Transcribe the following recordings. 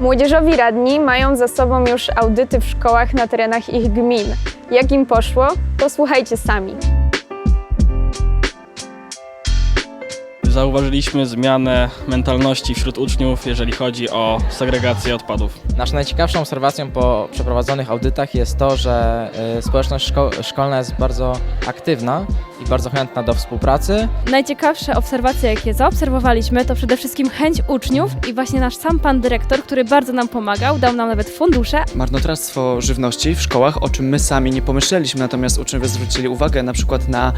Młodzieżowi radni mają za sobą już audyty w szkołach na terenach ich gmin. Jak im poszło? Posłuchajcie sami. Zauważyliśmy zmianę mentalności wśród uczniów, jeżeli chodzi o segregację odpadów. Naszą najciekawszą obserwacją po przeprowadzonych audytach jest to, że y, społeczność szko szkolna jest bardzo aktywna i bardzo chętna do współpracy. Najciekawsze obserwacje, jakie zaobserwowaliśmy, to przede wszystkim chęć uczniów i właśnie nasz sam pan dyrektor, który bardzo nam pomagał, dał nam nawet fundusze. marnotrawstwo żywności w szkołach, o czym my sami nie pomyśleliśmy, natomiast uczniowie zwrócili uwagę na przykład na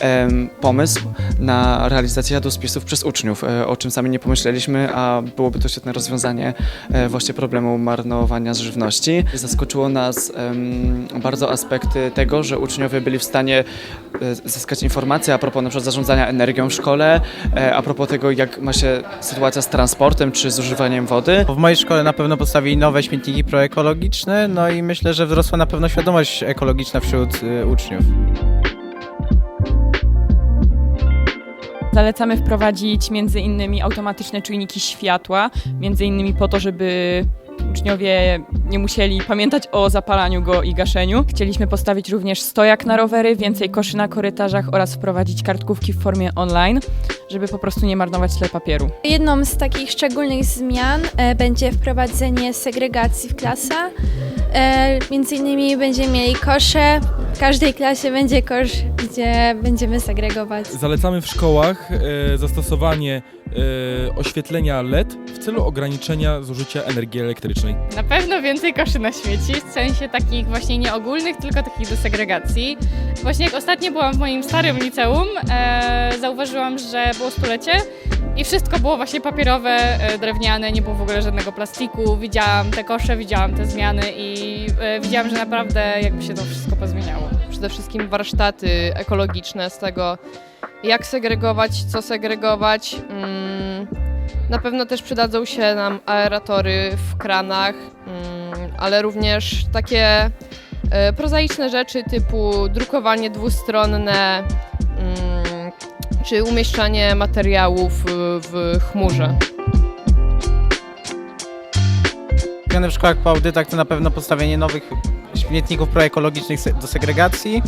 em, pomysł na realizację jadłospisów przez uczniów, e, o czym sami nie pomyśleliśmy, a byłoby to świetne rozwiązanie e, właśnie problemu marnowania żywności. Zaskoczyło nas bardzo aspekty tego, że uczniowie byli w stanie e, zyskać informacje a propos na przykład zarządzania energią w szkole, a propos tego, jak ma się sytuacja z transportem czy zużywaniem wody. W mojej szkole na pewno postawili nowe śmietniki proekologiczne, no i myślę, że wzrosła na pewno świadomość ekologiczna wśród uczniów. Zalecamy wprowadzić między innymi automatyczne czujniki światła, między innymi po to, żeby uczniowie nie musieli pamiętać o zapalaniu go i gaszeniu. Chcieliśmy postawić również stojak na rowery, więcej koszy na korytarzach oraz wprowadzić kartkówki w formie online, żeby po prostu nie marnować tyle papieru. Jedną z takich szczególnych zmian e, będzie wprowadzenie segregacji w klasach. E, między innymi będziemy mieli kosze. W każdej klasie będzie kosz, gdzie będziemy segregować. Zalecamy w szkołach e, zastosowanie e, oświetlenia LED w celu ograniczenia zużycia energii elektrycznej. Na pewno więcej koszy na śmieci, w sensie takich właśnie nie ogólnych, tylko takich do segregacji. Właśnie jak ostatnio byłam w moim starym liceum, e, zauważyłam, że było stulecie i wszystko było właśnie papierowe, e, drewniane, nie było w ogóle żadnego plastiku. Widziałam te kosze, widziałam te zmiany i e, widziałam, że naprawdę jakby się to wszystko pozmieniało. Przede wszystkim warsztaty ekologiczne z tego, jak segregować, co segregować. Mm, Na pewno też przydadzą się nam aeratory w kranach, mm, ale również takie e, prozaiczne rzeczy typu drukowanie dwustronne mm, czy umieszczanie materiałów w chmurze. Zmiany w szkołach po audytach to na pewno postawienie nowych śmietników proekologicznych do segregacji,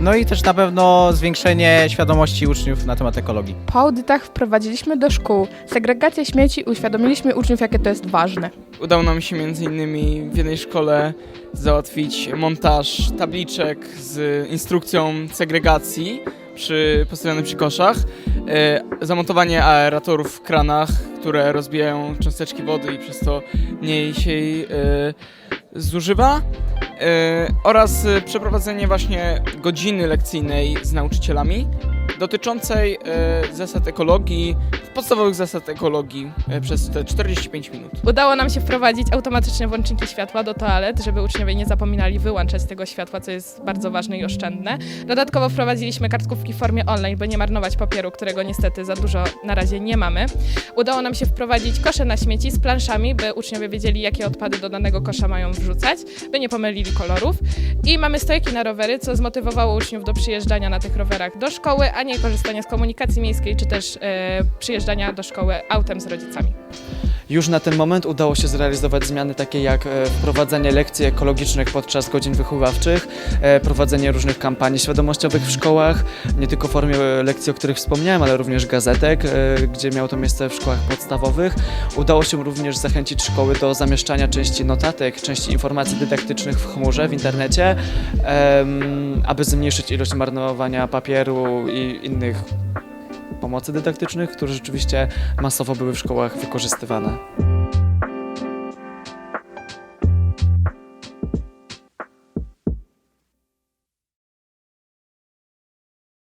no i też na pewno zwiększenie świadomości uczniów na temat ekologii. Po audytach wprowadziliśmy do szkół segregację śmieci i uświadomiliśmy uczniów, jakie to jest ważne. Udało nam się między innymi w jednej szkole załatwić montaż tabliczek z instrukcją segregacji przy, postawionych przy koszach, e, zamontowanie aeratorów w kranach, które rozbijają cząsteczki wody i przez to mniej się jej e, zużywa oraz e, przeprowadzenie właśnie godziny lekcyjnej z nauczycielami dotyczącej e, zasad ekologii, podstawowych zasad ekologii e, przez te 45 minut. Udało nam się wprowadzić automatyczne włączniki światła do toalet, żeby uczniowie nie zapominali wyłączać tego światła, co jest bardzo ważne i oszczędne. Dodatkowo wprowadziliśmy kartkówki w formie online, by nie marnować papieru, którego niestety za dużo na razie nie mamy. Udało nam się wprowadzić kosze na śmieci z planszami, by uczniowie wiedzieli, jakie odpady do danego kosza mają wrzucać, by nie pomylili kolorów. I mamy stojki na rowery, co zmotywowało uczniów do przyjeżdżania na tych rowerach do szkoły, a nie korzystania z komunikacji miejskiej, czy też e, przyjeżdżania do szkoły autem z rodzicami. Już na ten moment udało się zrealizować zmiany takie jak e, wprowadzenie lekcji ekologicznych podczas godzin wychowawczych, e, prowadzenie różnych kampanii świadomościowych w szkołach, nie tylko w formie e, lekcji, o których wspomniałem, ale również gazetek, gdzie miało to miejsce w szkołach podstawowych. Udało się również zachęcić szkoły do zamieszczania części notatek, części informacji dydaktycznych w chmurze, w internecie, aby zmniejszyć ilość marnowania papieru i innych pomocy dydaktycznych, które rzeczywiście masowo były w szkołach wykorzystywane.